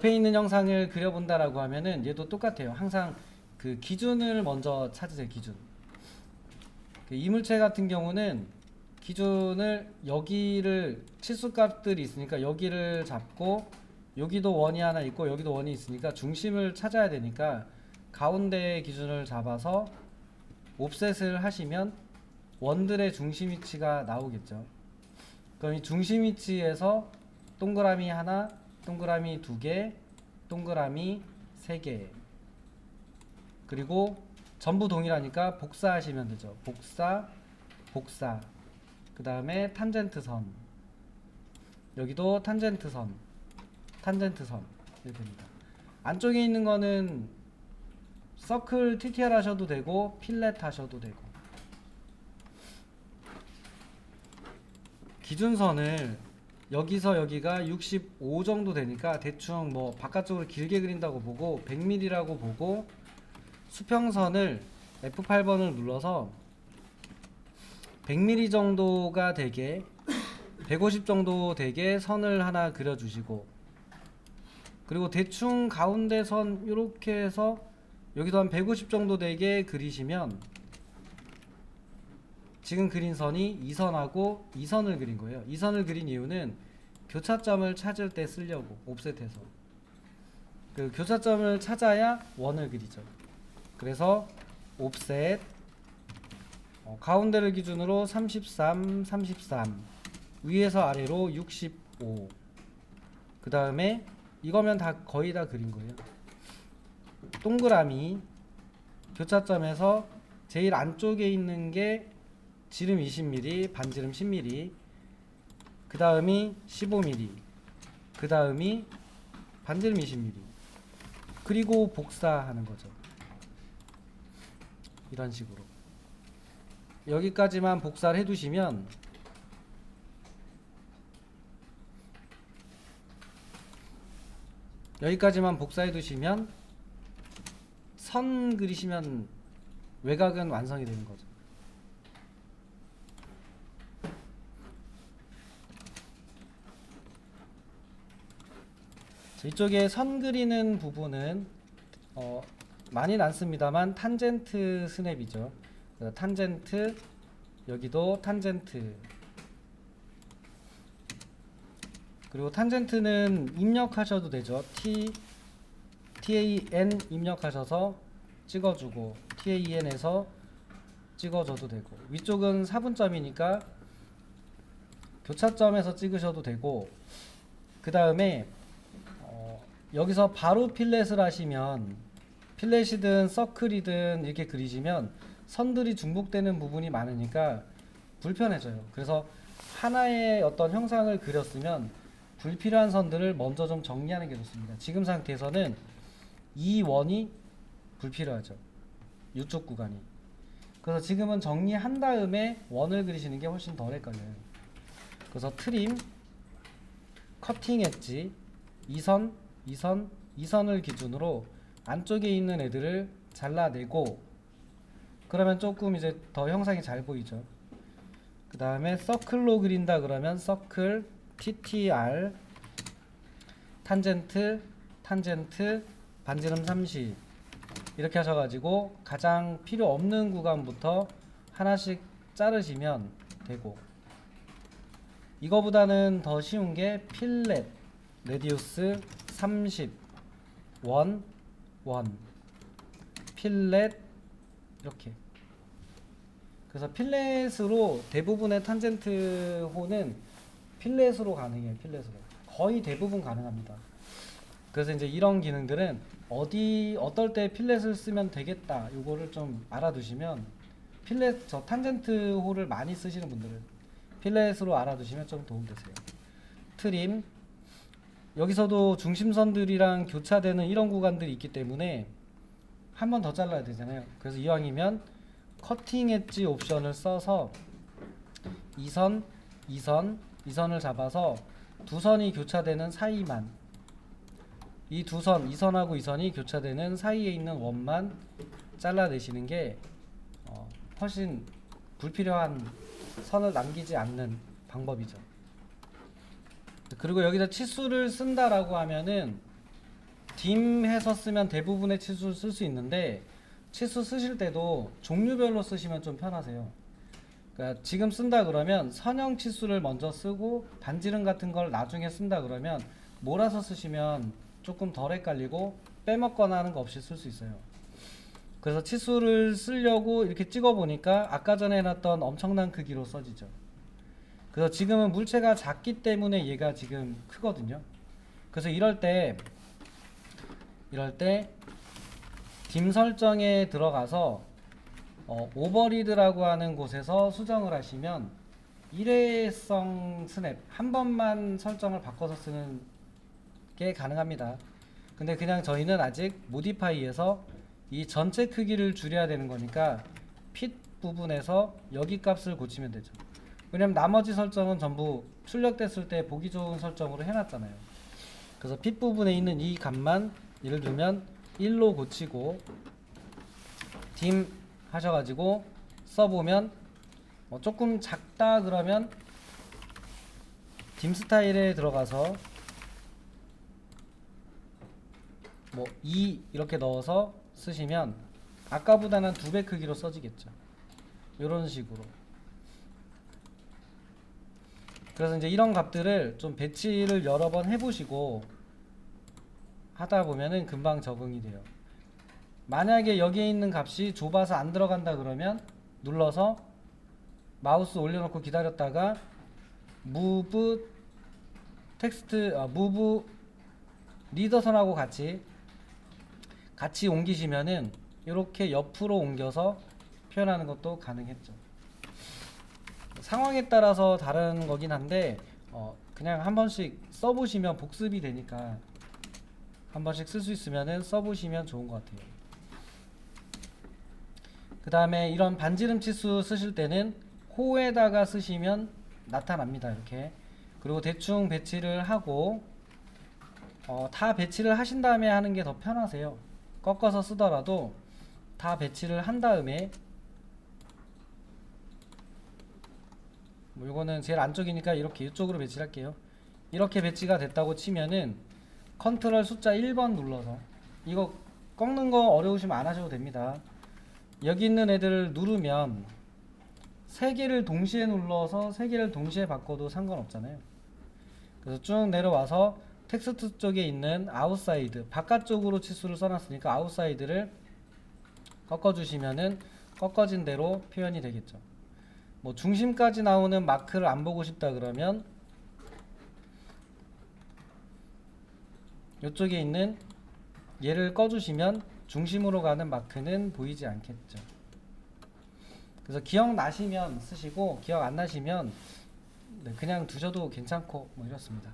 옆에 있는 형상을 그려본다라고 하면은 얘도 똑같아요. 항상 그 기준을 먼저 찾으세요. 기준. 그 이물체 같은 경우는 기준을 여기를 치수값들이 있으니까 여기를 잡고 여기도 원이 하나 있고 여기도 원이 있으니까 중심을 찾아야 되니까 가운데 기준을 잡아서 옵셋을 하시면 원들의 중심 위치가 나오겠죠. 그럼 이 중심 위치에서 동그라미 하나, 동그라미 두 개, 동그라미 세 개. 그리고 전부 동일하니까 복사하시면 되죠. 복사, 복사. 그 다음에 탄젠트 선. 여기도 탄젠트 선, 탄젠트 선. 이렇게 됩니다. 안쪽에 있는 거는 서클 TTR 하셔도 되고 필렛 하셔도 되고 기준선을 여기서 여기가 65 정도 되니까 대충 뭐 바깥쪽으로 길게 그린다고 보고 100mm라고 보고 수평선을 F8번을 눌러서 100mm 정도가 되게 150 정도 되게 선을 하나 그려주시고 그리고 대충 가운데 선 이렇게 해서 여기도 한 150 정도 되게 그리시면 지금 그린 선이 이 선하고 이 선을 그린 거예요. 이 선을 그린 이유는 교차점을 찾을 때 쓰려고 옵셋해서 그 교차점을 찾아야 원을 그리죠. 그래서 옵셋 어, 가운데를 기준으로 33, 33 위에서 아래로 65. 그 다음에 이거면 다 거의 다 그린 거예요. 동그라미 교차점에서 제일 안쪽에 있는 게 지름 20mm, 반지름 10mm. 그 다음이 15mm. 그 다음이 반지름 20mm. 그리고 복사하는 거죠. 이런 식으로. 여기까지만 복사를 해두시면 여기까지만 복사해 두시면 선 그리시면 외곽은 완성이 되는 거죠. 자, 이쪽에 선 그리는 부분은 어, 많이는 않습니다만 탄젠트 스냅이죠. 탄젠트 여기도 탄젠트 그리고 탄젠트는 입력하셔도 되죠. T TAN 입력하셔서 찍어주고 TAN에서 찍어줘도 되고 위쪽은 4분점이니까 교차점에서 찍으셔도 되고 그 다음에 어, 여기서 바로 필렛을 하시면 필렛이든 서클이든 이렇게 그리시면 선들이 중복되는 부분이 많으니까 불편해져요. 그래서 하나의 어떤 형상을 그렸으면 불필요한 선들을 먼저 좀 정리하는 게 좋습니다. 지금 상태에서는 이 원이 불필요하죠. 이쪽 구간이. 그래서 지금은 정리한 다음에 원을 그리시는 게 훨씬 덜 헷갈려요. 그래서 트림, 커팅 엣지, 이선, 이 선, 이 선을 기준으로 안쪽에 있는 애들을 잘라내고 그러면 조금 이제 더 형상이 잘 보이죠. 그 다음에 서클로 그린다 그러면 서클, TTR, 탄젠트, 탄젠트, 반지름 30 이렇게 하셔가지고 가장 필요 없는 구간부터 하나씩 자르시면 되고 이거보다는 더 쉬운 게 필렛, 레디우스 30, 원, 원, 필렛 이렇게 그래서 필렛으로 대부분의 탄젠트 호는 필렛으로 가능해요. 필렛으로 거의 대부분 가능합니다. 그래서 이제 이런 기능들은 어디 어떨 때 필렛을 쓰면 되겠다. 요거를 좀 알아두시면 필렛 저 탄젠트 호를 많이 쓰시는 분들은 필렛으로 알아두시면 좀 도움 되세요. 트림 여기서도 중심선들이랑 교차되는 이런 구간들이 있기 때문에 한 번 더 잘라야 되잖아요. 그래서 이왕이면 커팅 엣지 옵션을 써서 이선, 이선, 이선을 잡아서 두 선이 교차되는 사이만 이 두 선, 이선하고 이선이 교차되는 사이에 있는 원만 잘라내시는 게 어, 훨씬 불필요한 선을 남기지 않는 방법이죠. 그리고 여기다 치수를 쓴다라고 하면은 딤 해서 쓰면 대부분의 치수를 쓸 수 있는데 치수 쓰실 때도 종류별로 쓰시면 좀 편하세요. 그러니까 지금 쓴다 그러면 선형 치수를 먼저 쓰고 반지름 같은 걸 나중에 쓴다 그러면 몰아서 쓰시면 조금 덜 헷갈리고 빼먹거나 하는 거 없이 쓸 수 있어요. 그래서 치수를 쓰려고 이렇게 찍어 보니까 아까 전에 해놨던 엄청난 크기로 써지죠. 그래서 지금은 물체가 작기 때문에 얘가 지금 크거든요. 그래서 이럴 때 이럴 때딤 설정에 들어가서 어, 오버리드라고 하는 곳에서 수정을 하시면 일회성 스냅 한 번만 설정을 바꿔서 쓰는 게 가능합니다. 근데 그냥 저희는 아직 모디파이에서 이 전체 크기를 줄여야 되는 거니까 핏 부분에서 여기 값을 고치면 되죠. 왜냐면 나머지 설정은 전부 출력됐을 때 보기 좋은 설정으로 해놨잖아요. 그래서 핏 부분에 있는 이 값만 예를 들면 1로 고치고 딤 하셔가지고 써보면 뭐 조금 작다 그러면 딤 스타일에 들어가서 뭐 2 이렇게 넣어서 쓰시면 아까보다는 두 배 크기로 써지겠죠. 이런 식으로. 그래서 이제 이런 값들을 좀 배치를 여러 번 해보시고 하다 보면은 금방 적응이 돼요. 만약에 여기에 있는 값이 좁아서 안 들어간다 그러면 눌러서 마우스 올려놓고 기다렸다가 move 텍스트 아, move 리더선하고 같이 같이 옮기시면은 이렇게 옆으로 옮겨서 표현하는 것도 가능했죠. 상황에 따라서 다른 거긴 한데 어, 그냥 한 번씩 써보시면 복습이 되니까 한 번씩 쓸 수 있으면은 써보시면 좋은 것 같아요. 그 다음에 이런 반지름 치수 쓰실 때는 호에다가 쓰시면 나타납니다. 이렇게 그리고 대충 배치를 하고 어, 다 배치를 하신 다음에 하는 게 더 편하세요. 꺾어서 쓰더라도 다 배치를 한 다음에 뭐 이거는 제일 안쪽이니까 이렇게 이쪽으로 배치를 할게요. 이렇게 배치가 됐다고 치면은 컨트롤 숫자 1번 눌러서 이거 꺾는 거 어려우시면 안 하셔도 됩니다. 여기 있는 애들을 누르면 세 개를 동시에 눌러서 세 개를 동시에 바꿔도 상관없잖아요. 그래서 쭉 내려와서 텍스트 쪽에 있는 아웃사이드 바깥쪽으로 치수를 써놨으니까 아웃사이드를 꺾어주시면은 꺾어진 대로 표현이 되겠죠. 뭐 중심까지 나오는 마크를 안 보고 싶다 그러면 이쪽에 있는 얘를 꺼주시면 중심으로 가는 마크는 보이지 않겠죠. 그래서 기억나시면 쓰시고 기억 안 나시면 네, 그냥 두셔도 괜찮고 뭐 이렇습니다.